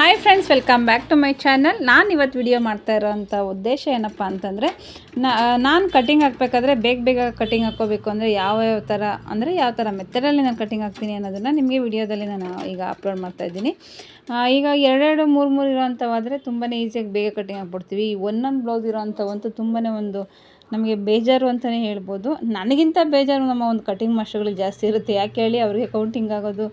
Hi friends welcome back to my channel ನಾನು ಇವತ್ತು video ಮಾಡ್ತಾ ಇರೋವಂಥ ಉದ್ದೇಶ ಏನಪ್ಪ ಅಂತಂದರೆ ನಾನು ಕಟಿಂಗ್ ಹಾಕಬೇಕಾದ್ರೆ ಬೇಗ ಬೇಗ ಕಟಿಂಗ್ ಹಾಕ್ಕೋಬೇಕು ಅಂದರೆ ಯಾವ ಥರ ಅಂದರೆ ಯಾವ ಥರ ಮೆಥಡಲ್ಲಿ ನಾನು ಕಟಿಂಗ್ ಹಾಕ್ತೀನಿ ಅನ್ನೋದನ್ನು ನಿಮಗೆ ವಿಡಿಯೋದಲ್ಲಿ ನಾನು ಈಗ ಅಪ್ಲೋಡ್ ಮಾಡ್ತಾ ಇದ್ದೀನಿ. ಈಗ ಎರಡೆರಡು, ಮೂರು ಮೂರು ಇರೋವಂಥವಾದರೆ ತುಂಬಾ ಈಸಿಯಾಗಿ ಬೇಗ ಕಟಿಂಗ್ ಹಾಕ್ಬಿಡ್ತೀವಿ. ಈ ಒಂದೊಂದು ಬ್ಲೌಸ್ ಇರೋವಂಥವಂತೂ ತುಂಬಾ ಒಂದು ನಮಗೆ ಬೇಜಾರು ಅಂತಲೇ ಹೇಳ್ಬೋದು. ನನಗಿಂತ ಬೇಜಾರು ನಮ್ಮ ಒಂದು ಕಟಿಂಗ್ ಮಾಸ್ಟರ್ಗಳಿಗೆ ಜಾಸ್ತಿ ಇರುತ್ತೆ. ಯಾಕೆ ಹೇಳಿ ಅವರಿಗೆ ಕೌಂಟಿಂಗ್ ಆಗೋದು,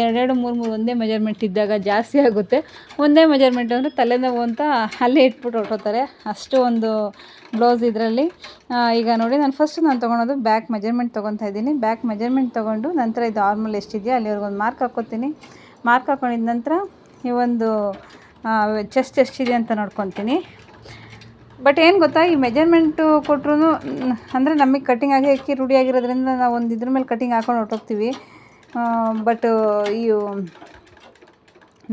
ಎರಡೆರಡು, ಮೂರು ಮೂರು ಒಂದೇ ಮೆಜರ್ಮೆಂಟ್ ಇದ್ದಾಗ ಜಾಸ್ತಿ ಆಗುತ್ತೆ. ಒಂದೇ ಮೆಜರ್ಮೆಂಟ್ ಅಂದರೆ ತಲೆನೋವು ಅಂತ ಅಲ್ಲೇ ಇಟ್ಬಿಟ್ಟು ಹೊರಟೋತಾರೆ ಅಷ್ಟು ಒಂದು ಬ್ಲೌಸ್ ಇದರಲ್ಲಿ. ಈಗ ನೋಡಿ, ನಾನು ಫಸ್ಟ್ ನಾನು ತೊಗೊಳೋದು ಬ್ಯಾಕ್ ಮೆಜರ್ಮೆಂಟ್ ತೊಗೊತಾ ಇದ್ದೀನಿ. ಬ್ಯಾಕ್ ಮೆಜರ್ಮೆಂಟ್ ತೊಗೊಂಡು ನಂತರ ಇದು ಆರ್ಮಲ್ ಎಷ್ಟಿದೆಯೋ ಅಲ್ಲಿವರೆಗೂ ಒಂದು ಮಾರ್ಕ್ ಹಾಕ್ಕೋತೀನಿ. ಮಾರ್ಕ್ ಹಾಕ್ಕೊಂಡಿದ ನಂತರ ಈ ಒಂದು ಚೆಸ್ಟ್ ಎಷ್ಟಿದೆ ಅಂತ ನೋಡ್ಕೊತೀನಿ. ಬಟ್ ಏನು ಗೊತ್ತಾ, ಈ ಮೆಜರ್ಮೆಂಟು ಕೊಟ್ರೂ ಅಂದರೆ ನಮಗೆ ಕಟ್ಟಿಂಗ್ ಆಗಿ ಅಕ್ಕಿ ರೂಢಿಯಾಗಿರೋದ್ರಿಂದ ನಾವು ಒಂದು ಇದ್ರ ಮೇಲೆ ಕಟ್ಟಿಂಗ್ ಹಾಕೊಂಡು ಹೊರ್ಟೋಗ್ತೀವಿ. ಬಟ್ ಈ,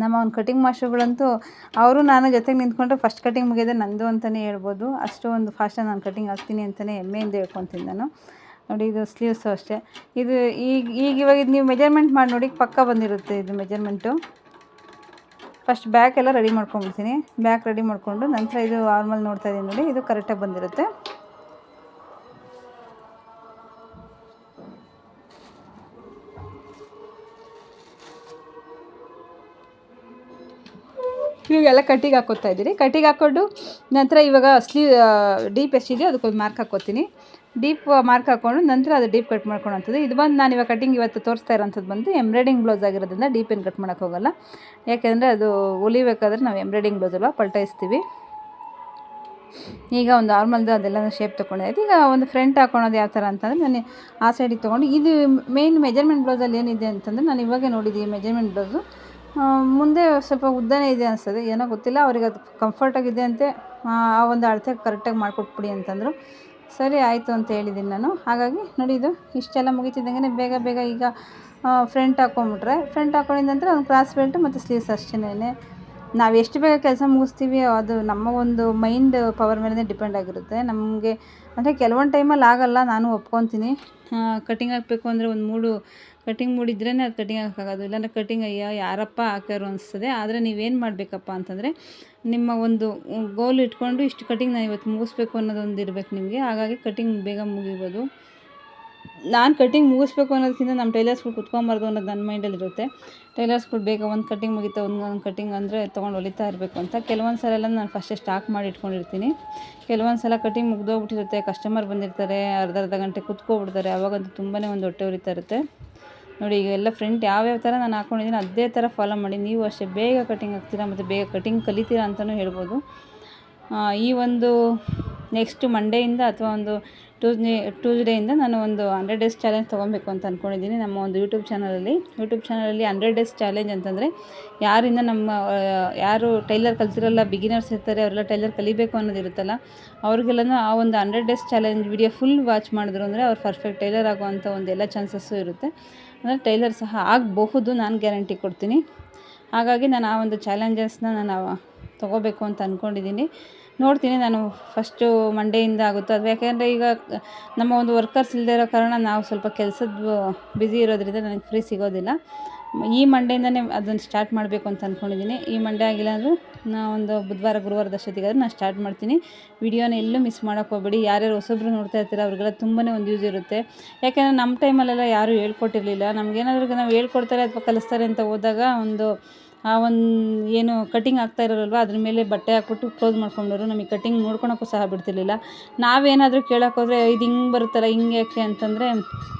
ನಮ್ಮ ಒಂದು ಕಟಿಂಗ್ ಮಾಸ್ಟರ್ಗಳಂತೂ ಅವರು ನಾನು ಜೊತೆಗೆ ನಿಂತ್ಕೊಂಡ್ರೆ ಫಸ್ಟ್ ಕಟಿಂಗ್ ಮುಗಿಯೋದೆ ನಂದು ಅಂತಲೇ ಹೇಳ್ಬೋದು. ಅಷ್ಟು ಒಂದು ಫಾಸ್ಟಾಗಿ ನಾನು ಕಟಿಂಗ್ ಹಾಕ್ತೀನಿ ಅಂತಲೇ ಹೆಮ್ಮೆಯಿಂದ ಹೇಳ್ಕೊತೀನಿ ನಾನು. ನೋಡಿ, ಇದು ಸ್ಲೀವ್ಸು ಅಷ್ಟೇ. ಇದು ಈಗ ಈಗ ಇವಾಗ ಇದು ನೀವು ಮೆಜರ್ಮೆಂಟ್ ಮಾಡಿ ನೋಡಿ, ಪಕ್ಕ ಬಂದಿರುತ್ತೆ ಇದು ಮೆಜರ್ಮೆಂಟು ಫಸ್ಟ್ ಬ್ಯಾಕ್ ಎಲ್ಲ ರೆಡಿ ಮಾಡ್ಕೊಂಡ್ಬಿಡ್ತೀನಿ ಬ್ಯಾಕ್ ರೆಡಿ ಮಾಡಿಕೊಂಡು ನಂತರ ಇದು ನಾರ್ಮಲ್ ನೋಡ್ತಾ ಇದ್ದೀನಿ ನೋಡಿ, ಇದು ಕರೆಕ್ಟಾಗಿ ಬಂದಿರುತ್ತೆ. ಇವಾಗೆಲ್ಲ ಕಟ್ಟಿಗೆ ಹಾಕೋತಾ ಇದ್ದೀರಿ. ಕಟ್ಟಿಗೆ ಹಾಕ್ಕೊಂಡು ನಂತರ ಇವಾಗ ಸ್ಲೀವ್ ಡೀಪ್ ಎಷ್ಟಿದೆಯೋ ಅದಕ್ಕೊಂದು ಮಾರ್ಕ್ ಹಾಕ್ಕೋತೀನಿ. ಡೀಪ್ ಮಾರ್ಕ್ ಹಾಕ್ಕೊಂಡು ನಂತರ ಅದು ಡೀಪ್ ಕಟ್ ಮಾಡ್ಕೊಳಂಥದ್ದು ಇದು ಬಂದು ನಾನು ಇವಾಗ ಕಟಿಂಗ್ ಇವತ್ತು ತೋರಿಸ್ತಾ ಇರೋಂಥದ್ದು ಬಂದು ಎಂಬ್ರಾಯ್ಡಿಂಗ್ ಬ್ಲೌಸ್ ಆಗಿರೋದ್ರಿಂದ ಡೀಪ್ ಏನು ಕಟ್ ಮಾಡೋಕ್ಕೆ ಹೋಗಲ್ಲ. ಯಾಕೆಂದರೆ ಅದು ಹೊಲಿಬೇಕಾದ್ರೆ ನಾವು ಎಂಬ್ರಾಯ್ಡಿಂಗ್ ಬ್ಲೌಸ್ ಅಲ್ವಾ ಪಲ್ಟಾಯಿಸ್ತೀವಿ ಈಗ ಒಂದು ನಾರ್ಮಲ್ದು ಅದೆಲ್ಲ ಶೇಪ್ ತೊಗೊಂಡಿದೆ. ಈಗ ಒಂದು ಫ್ರಂಟ್ ಹಾಕೊಳೋದು ಯಾವ ಥರ ಅಂತಂದರೆ ನಾನು ಆ ಸೈಡಿಗೆ ತೊಗೊಂಡು, ಇದು ಮೇನ್ ಮೆಜರ್ಮೆಂಟ್ ಬ್ಲೌಸಲ್ಲಿ ಏನಿದೆ ಅಂತಂದರೆ ನಾನು ಇವಾಗೆ ನೋಡಿದ್ದೀನಿ ಮೆಜರ್ಮೆಂಟ್ ಬ್ಲೌಸು ಮುಂದೆ ಸ್ವಲ್ಪ ಉದ್ದನೇ ಇದೆ ಅನಿಸ್ತದೆ. ಏನೋ ಗೊತ್ತಿಲ್ಲ. ಅವ್ರಿಗೆ ಅದು ಕಂಫರ್ಟಾಗಿದೆ ಅಂತೆ. ಆ ಒಂದು ಅಳತೆ ಕರೆಕ್ಟಾಗಿ ಮಾಡಿಕೊಟ್ಬಿಡಿ ಅಂತಂದರು. ಸರಿ ಆಯಿತು ಅಂತ ಹೇಳಿದ್ದೀನಿ ನಾನು. ಹಾಗಾಗಿ ನೋಡಿ ಇದು ಇಷ್ಟೆಲ್ಲ ಮುಗಿತಿದ್ದಂಗೆ ಬೇಗ ಬೇಗ ಈಗ ಫ್ರಂಟ್ ಹಾಕ್ಕೊಂಬಿಟ್ರೆ ಫ್ರಂಟ್ ಹಾಕೊಂಡಿದ ನಂತರ ಒಂದು ಕ್ರಾಸ್ ಬೆಲ್ಟು ಮತ್ತು ಸ್ಲೀವ್ಸ್ ಅಷ್ಟೇನೆ. ನಾವು ಎಷ್ಟು ಬೇಗ ಕೆಲಸ ಮುಗಿಸ್ತೀವಿ ಅದು ನಮ್ಮ ಒಂದು ಮೈಂಡ್ ಪವರ್ ಮೇಲೆ ಡಿಪೆಂಡ್ ಆಗಿರುತ್ತೆ. ನಮಗೆ ಅಂದರೆ ಕೆಲವೊಂದು ಟೈಮಲ್ಲಿ ಆಗಲ್ಲ, ನಾನು ಒಪ್ಕೊತೀನಿ. ಕಟಿಂಗ್ ಹಾಕಬೇಕು ಅಂದರೆ ಒಂದು ಮೂಡು ಕಟಿಂಗ್ ಮೂಡಿದ್ರೇ ಅದು ಕಟಿಂಗ್ ಹಾಕೋದು ಇಲ್ಲಾಂದರೆ ಕಟಿಂಗ್ ಅಯ್ಯೋ, ಯಾರಪ್ಪ ಹಾಕ್ಯಾರು ಅನಿಸ್ತದೆ. ಆದರೆ ನೀವೇನು ಮಾಡಬೇಕಪ್ಪ ಅಂತಂದರೆ ನಿಮ್ಮ ಒಂದು ಗೋಲ್ ಇಟ್ಕೊಂಡು ಇಷ್ಟು ಕಟಿಂಗ್ ನಾನು ಇವತ್ತು ಮುಗಿಸ್ಬೇಕು ಅನ್ನೋದೊಂದು ಇರಬೇಕು ನಿಮಗೆ. ಹಾಗಾಗಿ ಕಟಿಂಗ್ ಬೇಗ ಮುಗಿಬೋದು. ನಾನು ಕಟ್ಟಿಂಗ್ ಮುಗಿಸ್ಬೇಕು ಅನ್ನೋದಕ್ಕಿಂತ ನಮ್ಮ ಟೈಲರ್ಸ್ಗಳು ಕುತ್ಕೊಂಬಾರ್ದು ಅನ್ನೋದು ನನ್ನ ಮೈಂಡಲ್ಲಿರುತ್ತೆ ಟೈಲರ್ಸ್ಗಳು ಬೇಗ ಒಂದು ಕಟ್ಟಿಂಗ್ ಮುಗಿತಾ ಒಂದು ಒಂದು ಕಟಿಂಗ್ ಅಂದರೆ ತೊಗೊಂಡು ಹೊಲಿತಾ ಇರಬೇಕು ಅಂತ. ಕೆಲವೊಂದು ಸಲ ಎಲ್ಲ ನಾನು ಫಸ್ಟೇ ಸ್ಟಾಕ್ ಮಾಡಿ ಇಟ್ಕೊಂಡಿರ್ತೀನಿ. ಕೆಲವೊಂದು ಸಲ ಕಟ್ಟಿಂಗ್ ಮುಗ್ದೋಗ್ಬಿಟ್ಟಿರುತ್ತೆ ಕಸ್ಟಮರ್ ಬಂದಿರ್ತಾರೆ, ಅರ್ಧ ಅರ್ಧ ಗಂಟೆ ಕುತ್ಕೊಬಿಡ್ತಾರೆ, ಅವಾಗಂತೂ ತುಂಬಾ ಒಂದು ಹೊಟ್ಟೆ ಉರಿತಾ ಇರುತ್ತೆ. ನೋಡಿ, ಈಗ ಎಲ್ಲ ಯಾವ ಯಾವ್ಯಾವ ಥರ ನಾನು ಹಾಕೊಂಡಿದ್ದೀನಿ ಅದೇ ಥರ ಫಾಲೋ ಮಾಡಿ. ನೀವು ಅಷ್ಟೇ ಬೇಗ ಕಟ್ಟಿಂಗ್ ಹಾಕ್ತೀರಾ ಮತ್ತು ಬೇಗ ಕಟ್ಟಿಂಗ್ ಕಲಿತೀರಾ ಅಂತಲೂ ಹೇಳ್ಬೋದು. ಈ ಒಂದು ನೆಕ್ಸ್ಟ್ ಮಂಡೆಯಿಂದ ಅಥವಾ ಒಂದು ಟ್ಯೂಸ್ಡೇ ಟ್ಯೂಸ್ಡೇಯಿಂದ ನಾನು ಒಂದು ಹಂಡ್ರೆಡ್ ಡೇಸ್ ಚಾಲೆಂಜ್ ತೊಗೊಬೇಕು ಅಂತ ಅಂದ್ಕೊಂಡಿದ್ದೀನಿ ನಮ್ಮ ಒಂದು ಯೂಟ್ಯೂಬ್ ಚಾನಲಲ್ಲಿ ಯೂಟ್ಯೂಬ್ ಚಾನಲಲ್ಲಿ ಹಂಡ್ರೆಡ್ ಡೇಸ್ ಚಾಲೆಂಜ್ ಅಂತಂದರೆ ಯಾರಿಂದ ನಮ್ಮ ಯಾರು ಟೈಲರ್ ಕಲ್ತಿರಲ್ಲ ಬಿಗಿನರ್ಸ್ ಇರ್ತಾರೆ, ಅವರೆಲ್ಲ ಟೈಲರ್ ಕಲಿಬೇಕು ಅನ್ನೋದಿರುತ್ತಲ್ಲ ಅವ್ರಿಗೆಲ್ಲನೂ ಆ ಒಂದು hundred days challenge video full watch ಮಾಡಿದ್ರು ಅಂದರೆ ಅವ್ರು ಪರ್ಫೆಕ್ಟ್ ಟೈಲರ್ ಆಗುವಂಥ ಒಂದು ಎಲ್ಲ ಚಾನ್ಸಸ್ಸು ಇರುತ್ತೆ. ಅಂದರೆ ಟೈಲರ್ ಸಹ ಆಗಬಹುದು, ನಾನು ಗ್ಯಾರಂಟಿ ಕೊಡ್ತೀನಿ. ಹಾಗಾಗಿ ನಾನು ಆ ಒಂದು ಚಾಲೆಂಜಸ್ನ ನಾನು ತೊಗೋಬೇಕು ಅಂತ ಅಂದ್ಕೊಂಡಿದ್ದೀನಿ ನೋಡ್ತೀನಿ ನಾನು ಫಸ್ಟು ಮಂಡೆಯಿಂದ ಆಗುತ್ತೋ ಅದು ಯಾಕೆಂದರೆ ಈಗ ನಮ್ಮ ಒಂದು ವರ್ಕರ್ಸ್ ಇಲ್ಲದೇ ಇರೋ ಕಾರಣ ನಾವು ಸ್ವಲ್ಪ ಕೆಲಸದ ಬ್ಯುಸಿ ಇರೋದ್ರಿಂದ ನನಗೆ ಫ್ರೀ ಸಿಗೋದಿಲ್ಲ. ಈ ಮಂಡೇಯಿಂದನೇ ಅದನ್ನು ಸ್ಟಾರ್ಟ್ ಮಾಡಬೇಕು ಅಂತ ಅಂದ್ಕೊಂಡಿದ್ದೀನಿ ಈ ಮಂಡೇ ಆಗಿಲ್ಲ ಅಂದರೂ ನಾ ಒಂದು ಬುಧವಾರ ಗುರುವಾರದ ಅಷ್ಟೊತ್ತಿಗಾದ್ರೆ ನಾನು ಸ್ಟಾರ್ಟ್ ಮಾಡ್ತೀನಿ. ವಿಡಿಯೋನ ಎಲ್ಲೂ ಮಿಸ್ ಮಾಡೋಕ್ಕೆ ಹೋಗ್ಬೇಡಿ. ಯಾರ್ಯಾರು ಹೊಸೊಬ್ರು ನೋಡ್ತಾ ಇರ್ತೀರ ಅವ್ರಿಗೆಲ್ಲ ತುಂಬಾ ಒಂದು ಯೂಸ್ ಇರುತ್ತೆ. ಯಾಕೆಂದರೆ ನಮ್ಮ ಟೈಮಲ್ಲೆಲ್ಲ ಯಾರೂ ಹೇಳ್ಕೊಟ್ಟಿರಲಿಲ್ಲ. ನಮಗೇನಾದ್ರೂ ನಾವು ಹೇಳ್ಕೊಡ್ತಾರೆ ಅಥವಾ ಕಲಿಸ್ತಾರೆ ಅಂತ ಹೋದಾಗ ಒಂದು ಆ ಒಂದು ಏನು ಕಟಿಂಗ್ ಆಗ್ತಾ ಇರೋರಲ್ವ, ಅದ್ರ ಮೇಲೆ ಬಟ್ಟೆ ಹಾಕ್ಬಿಟ್ಟು ಕ್ಲೋಸ್ ಮಾಡ್ಕೊಂಡವರು, ನಮಗೆ ಕಟಿಂಗ್ ನೋಡ್ಕೊಳಕ್ಕೂ ಸಹ ಬಿಡ್ತಿರ್ಲಿಲ್ಲ. ನಾವೇನಾದರೂ ಕೇಳೋಕ್ಕೋದ್ರೆ ಇದು ಹಿಂಗೆ ಬರುತ್ತಲ್ಲ, ಹಿಂಗೆ ಯಾಕೆ? ಅಂತಂದರೆ,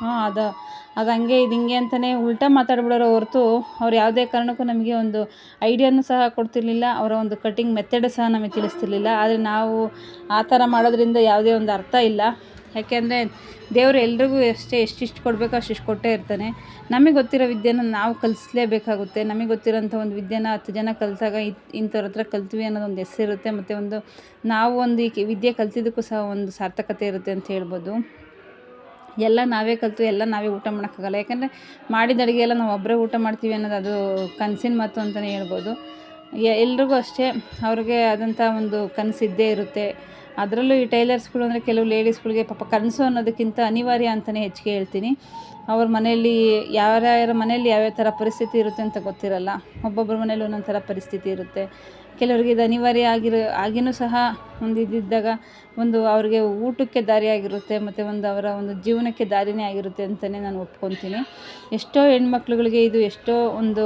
ಹಾಂ, ಅದು ಅದು ಹಂಗೆ, ಇದು ಹಿಂಗೆ ಅಂತಲೇ ಉಲ್ಟಾ ಮಾತಾಡ್ಬಿಡೋರು ಹೊರ್ತು, ಅವ್ರು ಯಾವುದೇ ಕಾರಣಕ್ಕೂ ನಮಗೆ ಒಂದು ಐಡಿಯಾನು ಸಹ ಕೊಡ್ತಿರ್ಲಿಲ್ಲ, ಅವರ ಒಂದು ಕಟಿಂಗ್ ಮೆಥಡ್ ಸಹ ನಮಗೆ ತಿಳಿಸ್ತಿರ್ಲಿಲ್ಲ. ಆದರೆ ನಾವು ಆ ಥರ ಮಾಡೋದ್ರಿಂದ ಯಾವುದೇ ಒಂದು ಅರ್ಥ ಇಲ್ಲ. ಯಾಕೆಂದರೆ ದೇವರು ಎಲ್ರಿಗೂ ಎಷ್ಟೇ ಎಷ್ಟಿಷ್ಟು ಕೊಡಬೇಕು ಅಷ್ಟಿಷ್ಟು ಕೊಟ್ಟೇ ಇರ್ತಾನೆ. ನಮಗೆ ಗೊತ್ತಿರೋ ವಿದ್ಯೆನ ನಾವು ಕಲಿಸ್ಲೇಬೇಕಾಗುತ್ತೆ. ನಮಗೆ ಗೊತ್ತಿರೋಂಥ ಒಂದು ವಿದ್ಯೆನ ಹತ್ತು ಜನ ಕಲಿತಾಗ ಇಂಥವ್ರ ಹತ್ರ ಕಲ್ತ್ವಿ ಅನ್ನೋದು ಒಂದು ಹೆಸರಿರುತ್ತೆ. ಮತ್ತು ಒಂದು ನಾವು ಒಂದು ಈ ವಿದ್ಯೆ ಕಲ್ತಿದ್ದಕ್ಕೂ ಸಹ ಒಂದು ಸಾರ್ಥಕತೆ ಇರುತ್ತೆ ಅಂತ ಹೇಳ್ಬೋದು. ಎಲ್ಲ ನಾವೇ ಕಲಿತು ಎಲ್ಲ ನಾವೇ ಊಟ ಮಾಡೋಕ್ಕಾಗಲ್ಲ. ಯಾಕಂದರೆ ಮಾಡಿದ ಅಡುಗೆ ಎಲ್ಲ ನಾವು ಒಬ್ಬರೇ ಊಟ ಮಾಡ್ತೀವಿ ಅನ್ನೋದು ಅದು ಕನಸಿನ ಮಾತು ಅಂತಲೇ ಹೇಳ್ಬೋದು. ಎಲ್ರಿಗೂ ಅಷ್ಟೇ ಅವ್ರಿಗೆ ಆದಂಥ ಒಂದು ಕನಸಿದ್ದೇ ಇರುತ್ತೆ. ಅದರಲ್ಲೂ ಈ ಟೈಲರ್ಸ್ಗಳು ಅಂದರೆ ಕೆಲವು ಲೇಡೀಸ್ಗಳಿಗೆ ಪಾಪ ಕನಸು ಅನ್ನೋದಕ್ಕಿಂತ ಅನಿವಾರ್ಯ ಅಂತಲೇ ಹೆಚ್ಚಿಗೆ ಹೇಳ್ತೀನಿ. ಅವ್ರ ಮನೆಯಲ್ಲಿ ಯಾರ್ಯಾರ ಮನೆಯಲ್ಲಿ ಯಾವ್ಯಾವ ಥರ ಪರಿಸ್ಥಿತಿ ಇರುತ್ತೆ ಅಂತ ಗೊತ್ತಿರಲ್ಲ. ಒಬ್ಬೊಬ್ಬರ ಮನೇಲಿ ಒಂದೊಂದು ಥರ ಪರಿಸ್ಥಿತಿ ಇರುತ್ತೆ. ಕೆಲವರಿಗೆ ಇದು ಅನಿವಾರ್ಯ ಆಗಿರೋ, ಆಗಿನೂ ಸಹ ಒಂದು ಇದಿದ್ದಾಗ ಒಂದು ಅವ್ರಿಗೆ ಊಟಕ್ಕೆ ದಾರಿಯಾಗಿರುತ್ತೆ ಮತ್ತು ಒಂದು ಅವರ ಒಂದು ಜೀವನಕ್ಕೆ ದಾರಿನೇ ಆಗಿರುತ್ತೆ ಅಂತಲೇ ನಾನು ಒಪ್ಕೊತೀನಿ. ಎಷ್ಟೋ ಹೆಣ್ಮಕ್ಳುಗಳಿಗೆ ಇದು ಎಷ್ಟೋ ಒಂದು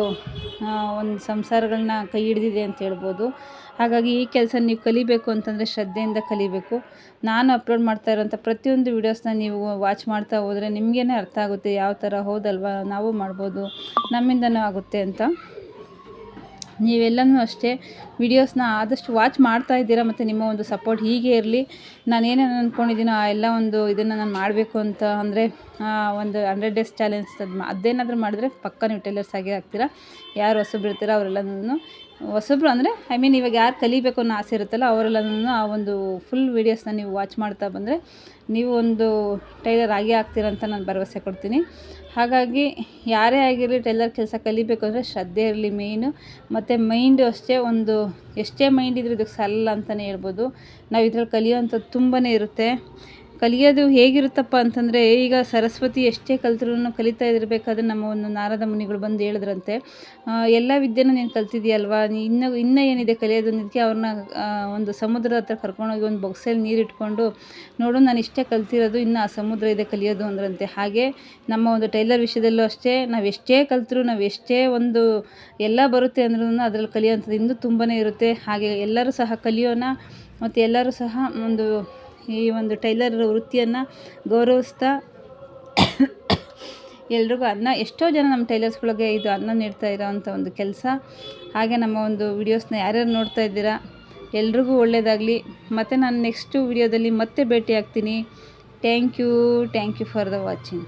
ಒಂದು ಸಂಸಾರಗಳನ್ನ ಕೈ ಹಿಡಿದಿದೆ ಅಂತ ಹೇಳ್ಬೋದು. ಹಾಗಾಗಿ ಈ ಕೆಲಸ ನೀವು ಕಲಿಬೇಕು ಅಂತಂದರೆ ಶ್ರದ್ಧೆಯಿಂದ ಕಲಿಬೇಕು. ನಾನು ಅಪ್ಲೋಡ್ ಮಾಡ್ತಾ ಇರೋಂಥ ಪ್ರತಿಯೊಂದು ವೀಡಿಯೋಸ್ನ ನೀವು ವಾಚ್ ಮಾಡ್ತಾ ಹೋದರೆ ನಿಮಗೇ ಅರ್ಥ ಆಗುತ್ತೆ ಯಾವ ಥರ ಹೋದಲ್ವ ನಾವು ಮಾಡ್ಬೋದು, ನಮ್ಮಿಂದನೂ ಆಗುತ್ತೆ ಅಂತ. ನೀವೆಲ್ಲನೂ ಅಷ್ಟೇ ವಿಡಿಯೋಸ್ನ ಆದಷ್ಟು ವಾಚ್ ಮಾಡ್ತಾ ಇದ್ದೀರಾ ಮತ್ತು ನಿಮ್ಮ ಒಂದು ಸಪೋರ್ಟ್ ಹೀಗೆ ಇರಲಿ. ನಾನು ಏನೇನು ಅಂದ್ಕೊಂಡಿದ್ದೀನೋ ಆ ಎಲ್ಲ ಒಂದು ಇದನ್ನು ನಾನು ಮಾಡಬೇಕು ಅಂತ ಅಂದರೆ ಒಂದು ಹಂಡ್ರೆಡ್ ಡೇಸ್ ಚಾಲೆಂಜ್ ಅದೇನಾದರೂ ಮಾಡಿದ್ರೆ ಪಕ್ಕ ನೀವು ಟೈಲರ್ಸ್ ಆಗೇ ಆಗ್ತೀರಾ. ಯಾರು ಹೊಸಬ್ರು ಬಿಡ್ತೀರಾ ಅವರೆಲ್ಲನೂ ಹೊಸಬ್ರು ಅಂದರೆ ಐ ಮೀನ್ ಇವಾಗ ಯಾರು ಕಲಿಬೇಕು ಅನ್ನೋ ಆಸೆ ಇರುತ್ತಲ್ಲ, ಅವರೆಲ್ಲನೂ ಆ ಒಂದು ಫುಲ್ ವೀಡಿಯೋಸ್ನ ನೀವು ವಾಚ್ ಮಾಡ್ತಾ ಬಂದರೆ, ನೀವು ಒಂದು ಟೈಲರ್ ಆಗಿ ಆಗ್ತೀರ ಅಂತ ನಾನು ಭರವಸೆ ಕೊಡ್ತೀನಿ. ಹಾಗಾಗಿ, ಯಾರೇ ಆಗಿರಲಿ ಟೈಲರ್ ಕೆಲಸ ಕಲಿಬೇಕು ಅಂದರೆ ಶ್ರದ್ಧೆ ಇರಲಿ ಮೇಯ್ನು ಮತ್ತು ಮೈಂಡು ಅಷ್ಟೇ ಒಂದು, ಎಷ್ಟೇ ಮೈಂಡ್ ಇದ್ರೂ ಇದಕ್ಕೆ ಸಲ್ಲ ಅಂತಲೇ ಹೇಳ್ಬೋದು. ನಾವು ಇದ್ರಲ್ಲಿ ಕಲಿಯೋವಂಥದ್ದು ತುಂಬಾ ಇರುತ್ತೆ. ಕಲಿಯೋದು ಹೇಗಿರುತ್ತಪ್ಪ ಅಂತಂದರೆ, ಈಗ ಸರಸ್ವತಿ ಎಷ್ಟೇ ಕಲಿತ್ರೂ ಕಲಿತಾ ಇರಬೇಕಾದ್ರೆ ನಮ್ಮ ಒಂದು ನಾರದ ಮುನಿಗಳು ಬಂದು ಹೇಳಿದ್ರಂತೆ ಎಲ್ಲ ವಿದ್ಯೆನೂ ನೀನು ಕಲ್ತಿದ್ಯಲ್ವಾ ನೀ ಇನ್ನೂ ಇನ್ನೂ ಏನಿದೆ ಕಲಿಯೋದು ಅನ್ನೋದಕ್ಕೆ ಅವ್ರನ್ನ ಒಂದು ಸಮುದ್ರದ ಹತ್ರ ಕರ್ಕೊಂಡೋಗಿ ಒಂದು ಬೊಗ್ಸೆಯಲ್ಲಿ ನೀರು ಇಟ್ಕೊಂಡು, ನೋಡು ನಾನು ಇಷ್ಟೇ ಕಲ್ತಿರೋದು, ಇನ್ನು ಆ ಸಮುದ್ರ ಇದೆ ಕಲಿಯೋದು ಅಂದ್ರಂತೆ. ಹಾಗೆ ನಮ್ಮ ಒಂದು ಟೈಲರ್ ವಿಷಯದಲ್ಲೂ ಅಷ್ಟೇ, ನಾವು ಎಷ್ಟೇ ಕಲ್ತರೂ, ನಾವು ಎಷ್ಟೇ ಒಂದು ಎಲ್ಲ ಬರುತ್ತೆ ಅಂದ್ರೂ ಅದರಲ್ಲಿ ಕಲಿಯೋಂಥದ್ದು ಇನ್ನೂ ತುಂಬಾ ಇರುತ್ತೆ. ಹಾಗೆ ಎಲ್ಲರೂ ಸಹ ಕಲಿಯೋಣ, ಮತ್ತು ಎಲ್ಲರೂ ಸಹ ಒಂದು ಈ ಒಂದು ಟೈಲರ್ ವೃತ್ತಿಯನ್ನು ಗೌರವಿಸ್ತಾ ಎಲ್ರಿಗೂ ಅನ್ನ, ಎಷ್ಟೋ ಜನ ನಮ್ಮ ಟೈಲರ್ಸ್ಗಳಿಗೆ ಇದು ಅನ್ನ ನೀಡ್ತಾ ಇರೋವಂಥ ಒಂದು ಕೆಲಸ. ಹಾಗೆ ನಮ್ಮ ಒಂದು ವಿಡಿಯೋಸ್ನ ಯಾರ್ಯಾರು ನೋಡ್ತಾ ಇದ್ದೀರಾ, ಎಲ್ರಿಗೂ ಒಳ್ಳೆಯದಾಗಲಿ ಮತ್ತು ನಾನು ನೆಕ್ಸ್ಟು ವಿಡಿಯೋದಲ್ಲಿ ಮತ್ತೆ ಭೇಟಿ ಆಗ್ತೀನಿ thank you thank you for the watching